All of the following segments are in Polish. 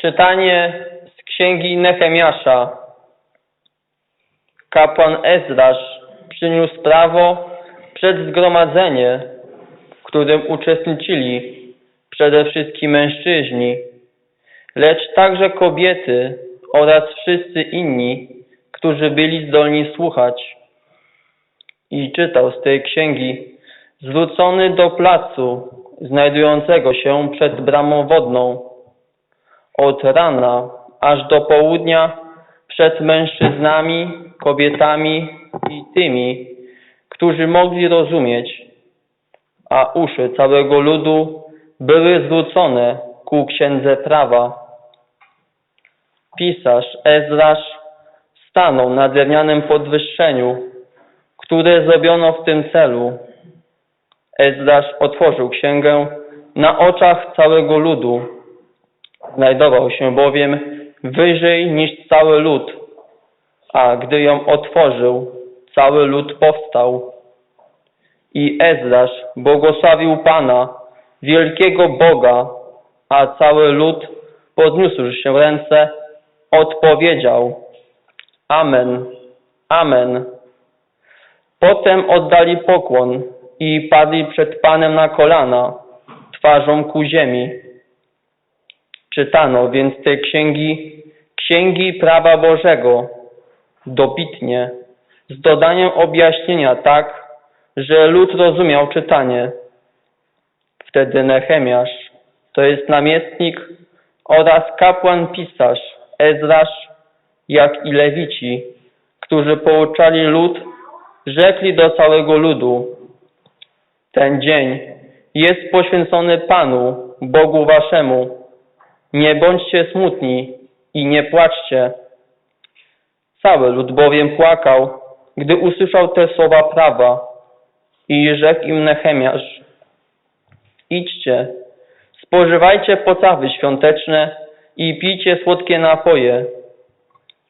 Czytanie z księgi Nehemiasza. Kapłan Ezrasz przyniósł prawo przed zgromadzenie, w którym uczestniczyli przede wszystkim mężczyźni, lecz także kobiety oraz wszyscy inni, którzy byli zdolni słuchać. I czytał z tej księgi, zwrócony do placu znajdującego się przed bramą wodną, od rana aż do południa przed mężczyznami, kobietami i tymi, którzy mogli rozumieć, a uszy całego ludu były zwrócone ku księdze prawa. Pisarz Ezrasz stanął na drewnianym podwyższeniu, które zrobiono w tym celu. Ezrasz otworzył księgę na oczach całego ludu. Znajdował się bowiem wyżej niż cały lud, a gdy ją otworzył, cały lud powstał. I Ezrasz błogosławił Pana, wielkiego Boga, a cały lud, podniósłszy się ręce, odpowiedział Amen, Amen. Potem oddali pokłon i padli przed Panem na kolana, twarzą ku ziemi. Czytano więc te księgi, księgi prawa Bożego, dobitnie, z dodaniem objaśnienia tak, że lud rozumiał czytanie. Wtedy Nehemiasz, to jest namiestnik oraz kapłan pisarz Ezrasz, jak i lewici, którzy pouczali lud, rzekli do całego ludu, ten dzień jest poświęcony Panu, Bogu waszemu. Nie bądźcie smutni i nie płaczcie. Cały lud bowiem płakał, gdy usłyszał te słowa prawa i rzekł im Nehemiasz, idźcie, spożywajcie potrawy świąteczne i pijcie słodkie napoje.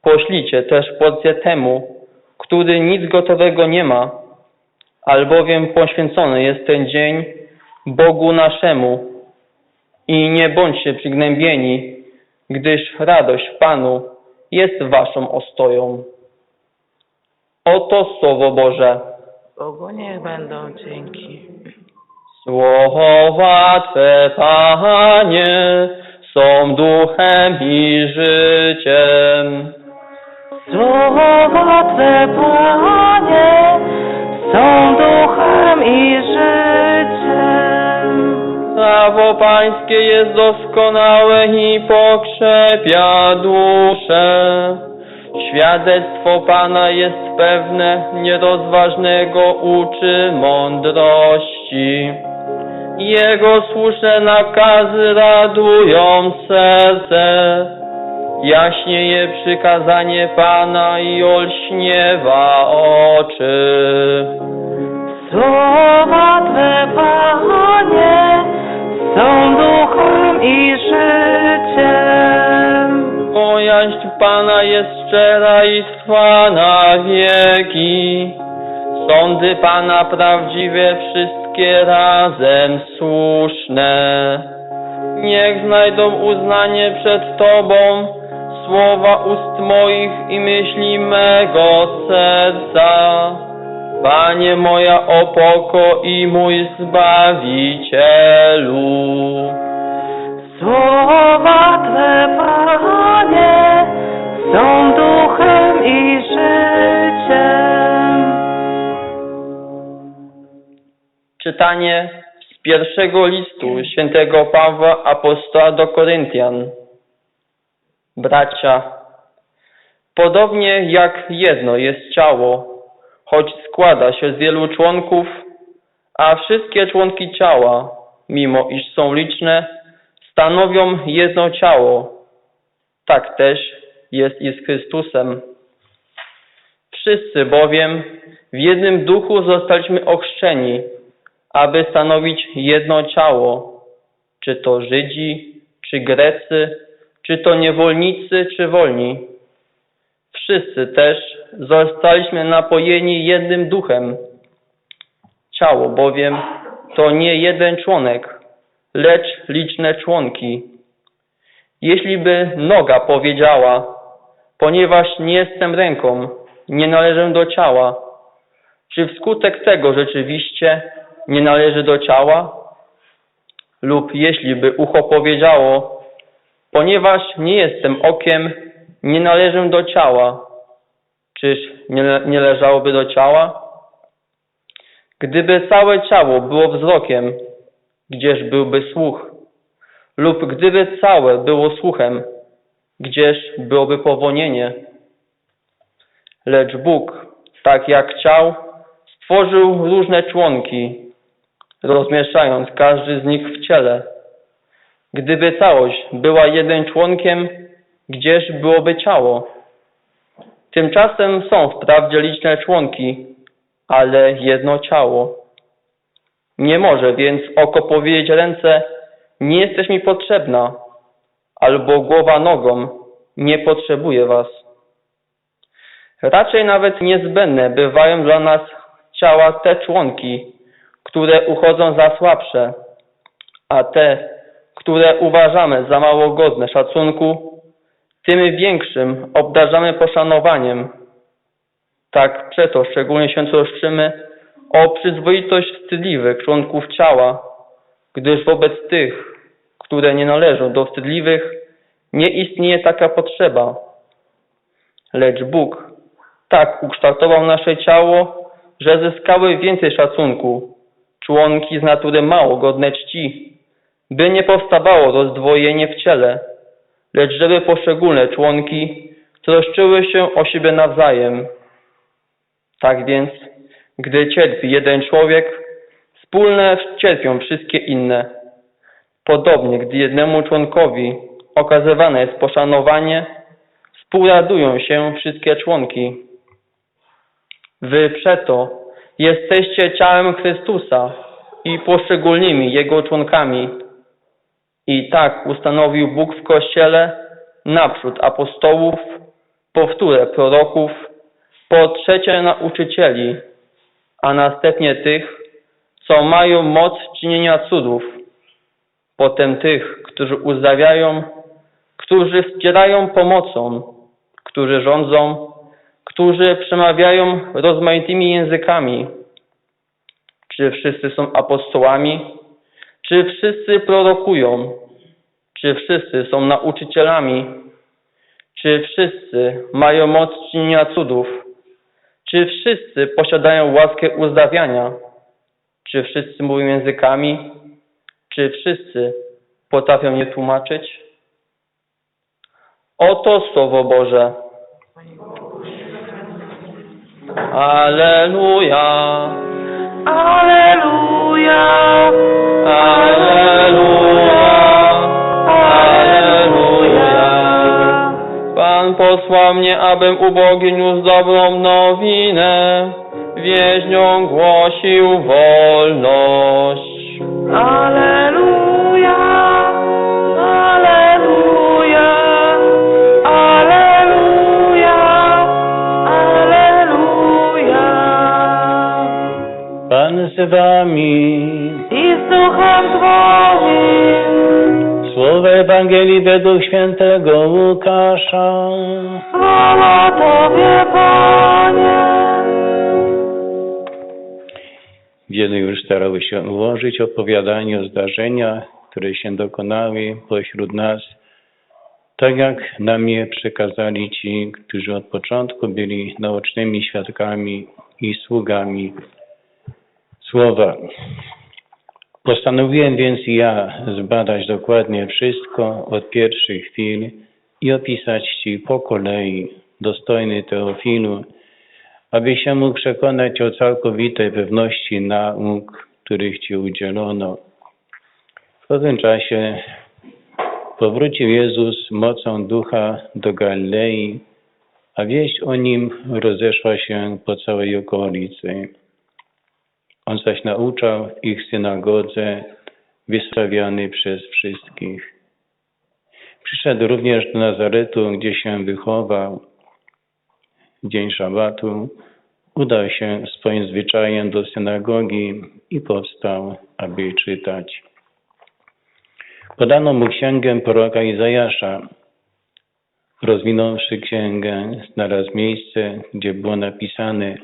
Poślijcie też porcję temu, który nic gotowego nie ma, albowiem poświęcony jest ten dzień Bogu naszemu. I nie bądźcie przygnębieni, gdyż radość w Panu jest waszą ostoją. Oto Słowo Boże. Bogu niech będą dzięki. Słowa Twe, Panie, są duchem i życiem. Słowa Twe, Panie, są duchem i życiem. Prawo Pańskie jest doskonałe i pokrzepia duszę. Świadectwo Pana jest pewne, nierozważnego uczy mądrości. Jego słuszne nakazy radują serce. Jaśnieje przykazanie Pana i olśniewa oczy. Słowa Twe, Panie, i życiem. Bojaźń Pana jest szczera i trwa na wieki. Sądy Pana prawdziwe, wszystkie razem słuszne. Niech znajdą uznanie przed Tobą słowa ust moich i myśli mego serca. Panie moja opoko i mój Zbawicielu. Słowa Twe, Panie, są duchem i życiem. Czytanie z pierwszego listu świętego Pawła Apostoła do Koryntian. Bracia, podobnie jak jedno jest ciało, choć składa się z wielu członków, a wszystkie członki ciała, mimo iż są liczne, stanowią jedno ciało. Tak też jest i z Chrystusem. Wszyscy bowiem w jednym duchu zostaliśmy ochrzczeni, aby stanowić jedno ciało, czy to Żydzi, czy Grecy, czy to niewolnicy, czy wolni. Wszyscy też zostaliśmy napojeni jednym duchem. Ciało bowiem to nie jeden członek, lecz liczne członki. Jeśli by noga powiedziała, ponieważ nie jestem ręką, nie należę do ciała, czy wskutek tego rzeczywiście nie należy do ciała? Lub jeśli by ucho powiedziało, ponieważ nie jestem okiem, nie należę do ciała, czyż nie, nie leżałoby do ciała? Gdyby całe ciało było wzrokiem, gdzież byłby słuch? Lub gdyby całe było słuchem, gdzież byłoby powonienie? Lecz Bóg, tak jak chciał, stworzył różne członki, rozmieszczając każdy z nich w ciele. Gdyby całość była jednym członkiem, gdzież byłoby ciało? Tymczasem są wprawdzie liczne członki, ale jedno ciało. Nie może więc oko powiedzieć ręce, nie jesteś mi potrzebna, albo głowa nogą, nie potrzebuję was. Raczej nawet niezbędne bywają dla nas ciała te członki, które uchodzą za słabsze, a te, które uważamy za mało godne szacunku, tym większym obdarzamy poszanowaniem. Tak przeto szczególnie się troszczymy o przyzwoitość wstydliwych członków ciała, gdyż wobec tych, które nie należą do wstydliwych, nie istnieje taka potrzeba. Lecz Bóg tak ukształtował nasze ciało, że zyskały więcej szacunku, członki z natury mało godne czci, by nie powstawało rozdwojenie w ciele, lecz żeby poszczególne członki troszczyły się o siebie nawzajem. Tak więc, gdy cierpi jeden człowiek, wspólne cierpią wszystkie inne. Podobnie, gdy jednemu członkowi okazywane jest poszanowanie, współradują się wszystkie członki. Wy przeto jesteście ciałem Chrystusa i poszczególnymi Jego członkami. I tak ustanowił Bóg w Kościele naprzód apostołów, po wtóre proroków, po trzecie nauczycieli, a następnie tych, co mają moc czynienia cudów, potem tych, którzy uzdrawiają, którzy wspierają pomocą, którzy rządzą, którzy przemawiają rozmaitymi językami. Czy wszyscy są apostołami? Czy wszyscy prorokują? Czy wszyscy są nauczycielami? Czy wszyscy mają moc czynienia cudów? Czy wszyscy posiadają łaskę uzdrawiania? Czy wszyscy mówią językami? Czy wszyscy potrafią je tłumaczyć? Oto Słowo Boże. Aleluja! Aleluja! Aleluja! Posłał mnie, abym ubogim niósł dobrą nowinę, więźniom głosił wolność. Aleluja! Aleluja! Aleluja! Aleluja! Pan z wami. I z duchem Twoim Słowo Ewangelii według świętego Łukasza. Chwała Tobie, Panie! Wielu już starało się ułożyć opowiadanie o zdarzeniach, które się dokonały pośród nas, tak jak nam je przekazali ci, którzy od początku byli naocznymi świadkami i sługami słowa. Postanowiłem więc ja zbadać dokładnie wszystko od pierwszych chwil i opisać Ci po kolei, dostojny Teofilu, aby się mógł przekonać o całkowitej pewności nauk, których Ci udzielono. W pewnym czasie powrócił Jezus mocą ducha do Galilei, a wieść o nim rozeszła się po całej okolicy. On zaś nauczał w ich synagodze, wystawiany przez wszystkich. Przyszedł również do Nazaretu, gdzie się wychował. W dzień szabatu udał się swoim zwyczajem do synagogi i powstał, aby czytać. Podano mu księgę proroka Izajasza. Rozwinąwszy księgę, znalazł miejsce, gdzie było napisane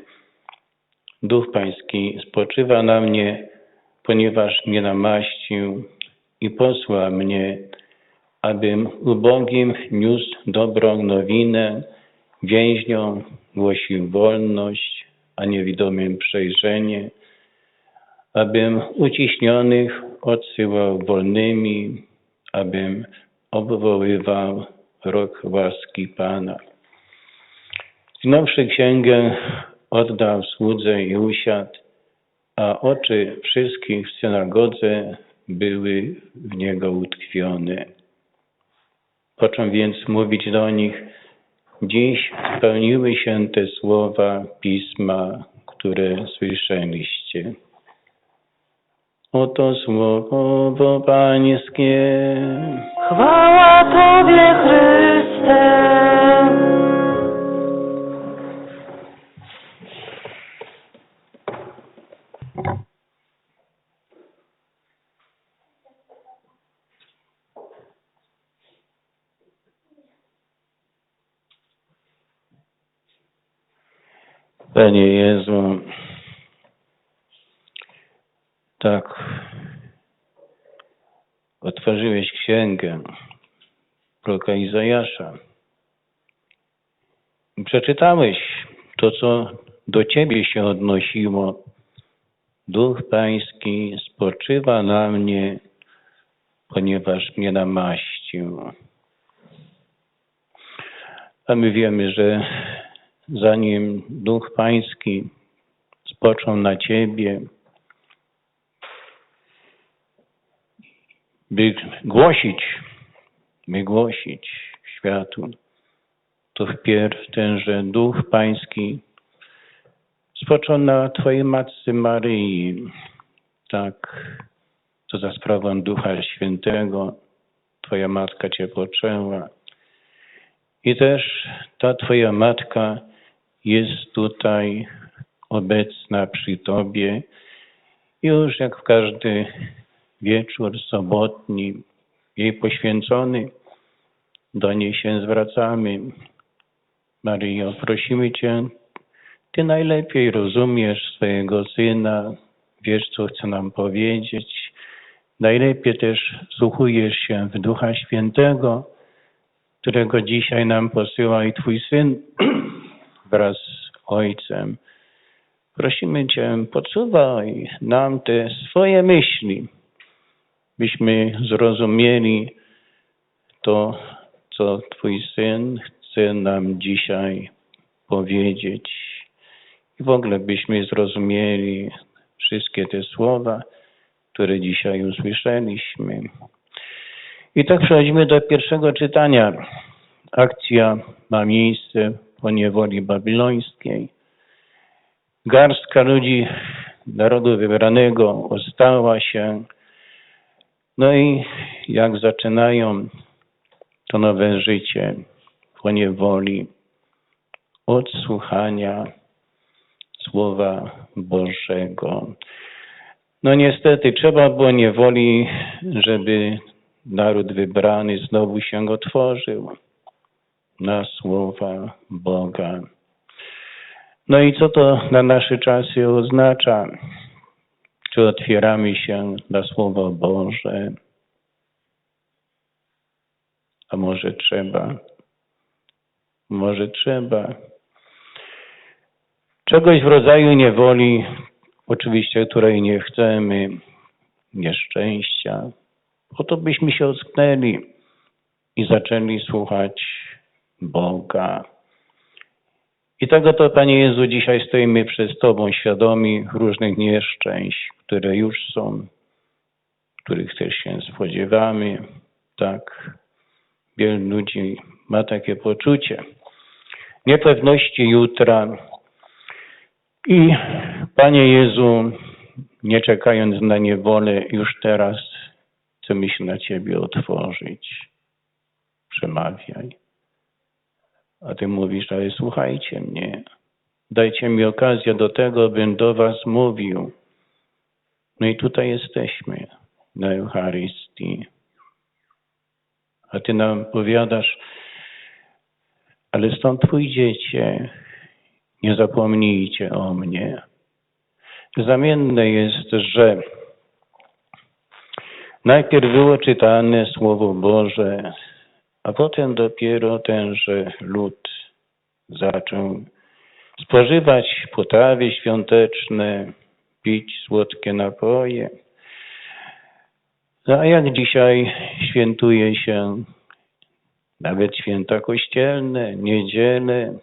Duch Pański spoczywa na mnie, ponieważ mnie namaścił i posłał mnie, abym ubogim niósł dobrą nowinę, więźniom głosił wolność, a niewidomym przejrzenie, abym uciśnionych odsyłał wolnymi, abym obwoływał rok łaski Pana. Zwinąwszy księgę, oddał słudze i usiadł, a oczy wszystkich w synagodze były w niego utkwione. Począł więc mówić do nich, dziś spełniły się te słowa Pisma, które słyszeliście. Oto słowo Pańskie. Chwała Tobie, Chryste. Panie Jezu, tak otworzyłeś księgę proroka Izajasza. I Przeczytałeś to, co do Ciebie się odnosiło. Duch Pański spoczywa na mnie, ponieważ mnie namaścił. A my wiemy, że zanim Duch Pański spoczął na Ciebie, by głosić, by głosić światu, to wpierw tenże Duch Pański spoczął na Twojej Matce Maryi. Tak, to za sprawą Ducha Świętego Twoja Matka Cię poczęła. I też ta Twoja Matka jest tutaj obecna przy Tobie, już jak w każdy wieczór sobotni, jej poświęcony, do niej się zwracamy. Maryjo, prosimy Cię, Ty najlepiej rozumiesz swojego Syna, wiesz, co chce nam powiedzieć. Najlepiej też słuchujesz się w Ducha Świętego, którego dzisiaj nam posyła i Twój Syn wraz z Ojcem. Prosimy Cię, podsuwaj nam te swoje myśli, byśmy zrozumieli to, co Twój Syn chce nam dzisiaj powiedzieć. I w ogóle byśmy zrozumieli wszystkie te słowa, które dzisiaj usłyszeliśmy. I tak przechodzimy do pierwszego czytania. Akcja ma miejsce po niewoli babilońskiej. Garstka ludzi narodu wybranego ostała się. No i jak zaczynają to nowe życie po niewoli od słuchania Słowa Bożego. No niestety trzeba było niewoli, żeby naród wybrany znowu się otworzył na słowa Boga. No i co to na nasze czasy oznacza? Czy otwieramy się na Słowo Boże? A może trzeba? Może trzeba. Czegoś w rodzaju niewoli, oczywiście, której nie chcemy, nieszczęścia, po to byśmy się ocknęli i zaczęli słuchać Boga. I tego to, Panie Jezu, dzisiaj stoimy przed Tobą świadomi różnych nieszczęść, które już są, których też się spodziewamy. Tak, wielu ludzi ma takie poczucie niepewności jutra. I Panie Jezu, nie czekając na niewolę, już teraz chcemy się na Ciebie otworzyć. Przemawiaj. A Ty mówisz, ale słuchajcie mnie. Dajcie mi okazję do tego, bym do Was mówił. No i tutaj jesteśmy na Eucharystii. a Ty nam powiadasz, ale stąd pójdziecie, nie zapomnijcie o mnie. Zamienne jest, że najpierw było czytane Słowo Boże, a potem dopiero tenże lud zaczął spożywać potrawy świąteczne, pić słodkie napoje. No, A jak dzisiaj świętuje się nawet święta kościelne, niedzielę,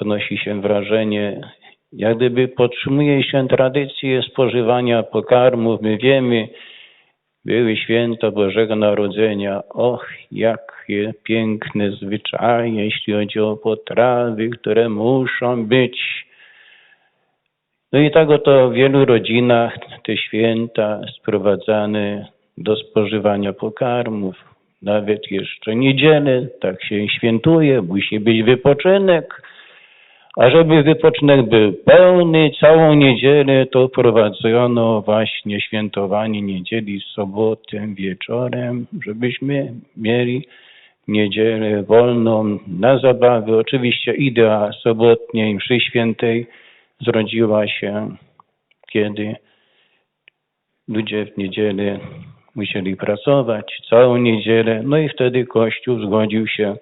odnosi się wrażenie, jak gdyby podtrzymuje się tradycję spożywania pokarmów. My wiemy, były święta Bożego Narodzenia. Och, jakie piękne zwyczaje, jeśli chodzi o potrawy, które muszą być. No i tak oto w wielu rodzinach te święta sprowadzane do spożywania pokarmów. Nawet jeszcze niedzielę tak się świętuje, musi być wypoczynek. A żeby wypoczynek był pełny, całą niedzielę to wprowadzono właśnie świętowanie niedzieli z sobotę wieczorem, żebyśmy mieli niedzielę wolną na zabawy. Oczywiście idea sobotniej mszy świętej zrodziła się, kiedy ludzie w niedzielę musieli pracować całą niedzielę, no i wtedy Kościół zgodził się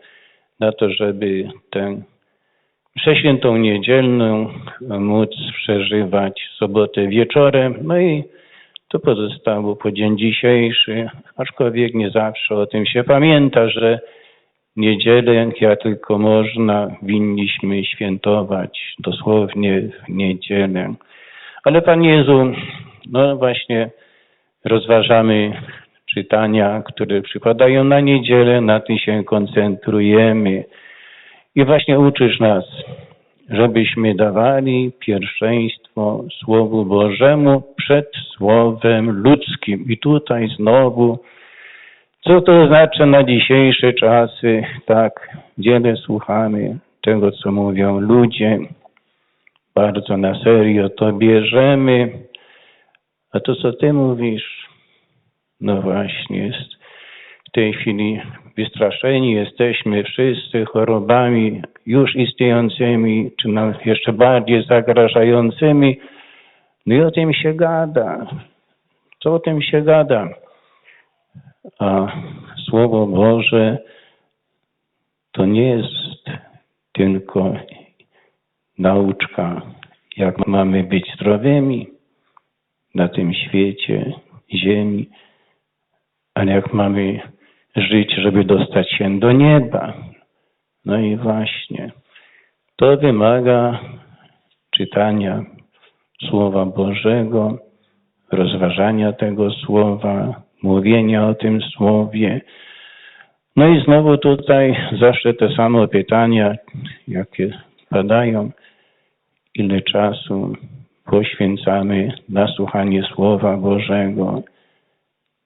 na to, żeby tę mszę świętą niedzielną móc przeżywać sobotę wieczorem, no i to pozostało po dzień dzisiejszy, aczkolwiek nie zawsze o tym się pamięta, że niedzielę, jak tylko można, winniśmy świętować dosłownie w niedzielę. Ale Panie Jezu, no właśnie rozważamy czytania, które przypadają na niedzielę, na tym się koncentrujemy. I właśnie uczysz nas, żebyśmy dawali pierwszeństwo Słowu Bożemu przed Słowem ludzkim. I tutaj znowu, co to znaczy na dzisiejsze czasy? Tak, wiele słuchamy tego, co mówią ludzie. Bardzo na serio to bierzemy. A to, co Ty mówisz, no właśnie jest tej chwili wystraszeni jesteśmy wszyscy chorobami już istniejącymi, czy nawet jeszcze bardziej zagrażającymi. No i o tym się gada. Co o tym się gada? A Słowo Boże to nie jest tylko nauczka, jak mamy być zdrowymi na tym świecie, ziemi, ale jak mamy żyć, żeby dostać się do nieba. No i właśnie, to wymaga czytania Słowa Bożego, rozważania tego Słowa, mówienia o tym Słowie. No i znowu tutaj zawsze te same pytania, jakie padają, ile czasu poświęcamy na słuchanie Słowa Bożego,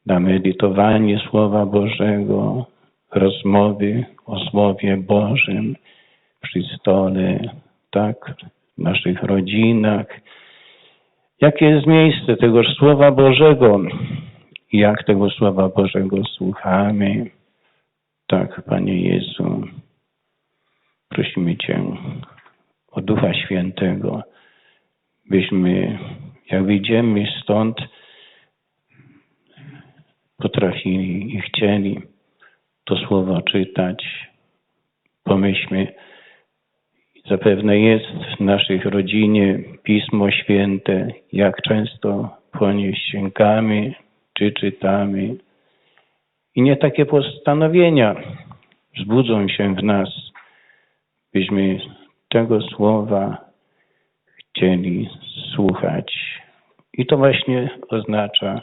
na medytowanie Słowa Bożego, rozmowy o Słowie Bożym przy stole, tak, w naszych rodzinach. Jakie jest miejsce tegoż Słowa Bożego jak tego Słowa Bożego słuchamy? Tak, Panie Jezu, prosimy Cię o Ducha Świętego, byśmy, jak wyjdziemy stąd, potrafili i chcieli to słowo czytać. Pomyślmy, zapewne jest w naszych rodzinie Pismo Święte, jak często po nie sięgamy czy czytamy. I nie takie postanowienia wzbudzą się w nas, byśmy tego słowa chcieli słuchać. I to właśnie oznacza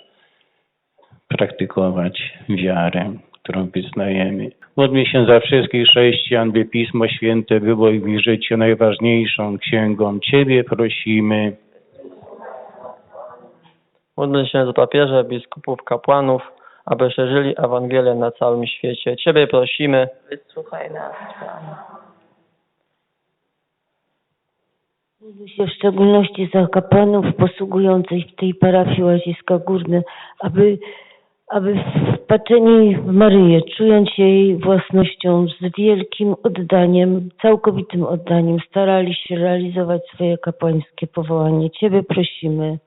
praktykować wiarę, którą wyznajemy. Módlmy się za wszystkich chrześcijan, by Pismo Święte było w ich życiu najważniejszą księgą. Ciebie prosimy. Módlmy się za papieża, biskupów, kapłanów, aby szerzyli Ewangelię na całym świecie. Ciebie prosimy. Wysłuchaj nas, Panie. Się w szczególności za kapłanów posługujących w tej parafii Łaziska Górne, aby aby wpatrzeni w Maryję, czując jej własnością, z wielkim oddaniem, całkowitym oddaniem, starali się realizować swoje kapłańskie powołanie. Ciebie prosimy.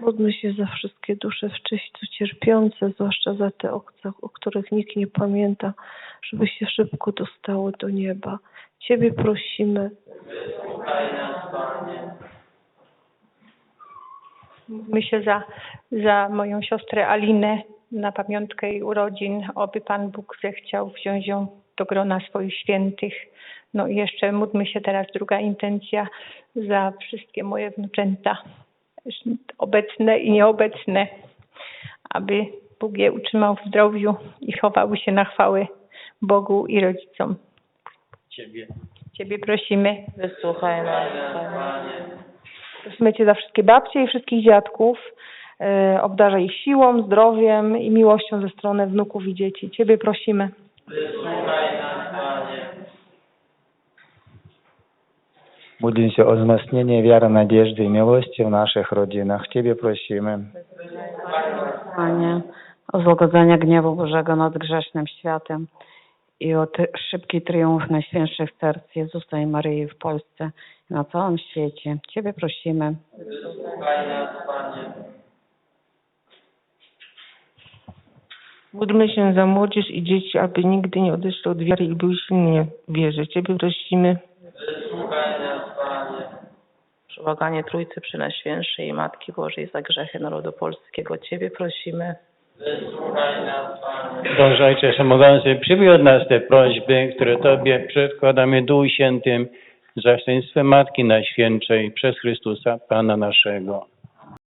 Módlmy się za wszystkie dusze w czyśćcu cierpiące, zwłaszcza za te, o, o których nikt nie pamięta, żeby się szybko dostały do nieba. Ciebie prosimy. Módlmy się za, za moją siostrę Alinę na pamiątkę jej urodzin, oby Pan Bóg zechciał wziąć ją do grona swoich świętych. No i jeszcze módlmy się teraz, druga intencja, za wszystkie moje wnuczęta, obecne i nieobecne, aby Bóg je utrzymał w zdrowiu i chowały się na chwałę Bogu i rodzicom. Ciebie. Ciebie prosimy. Wysłuchaj nas, Panie w smycie za wszystkie babcie i wszystkich dziadków. E, obdarza ich siłą, zdrowiem i miłością ze strony wnuków i dzieci. Ciebie prosimy. Wysłuchaj. Budzimy się o wzmocnienie wiary, nadziei i miłości w naszych rodzinach. Ciebie prosimy. Panie, o złagodzenie gniewu Bożego nad grzesznym światem i o ty- szybki triumf Najświętszych Serc Jezusa i Maryi w Polsce i na całym świecie. Ciebie prosimy. Módlmy się za młodzież i dzieci, aby nigdy nie odeszli od wiary i były silnie w wierze. Ciebie prosimy. Przebłaganie Trójcy Przenajświętszej i Matki Bożej za grzechy narodu polskiego. Ciebie prosimy. Boże Ojcze Wszechmogący, przyjmij od nas te prośby, które Tobie przedkładamy Duchu Świętym, za Matki Najświętszej przez Chrystusa Pana naszego.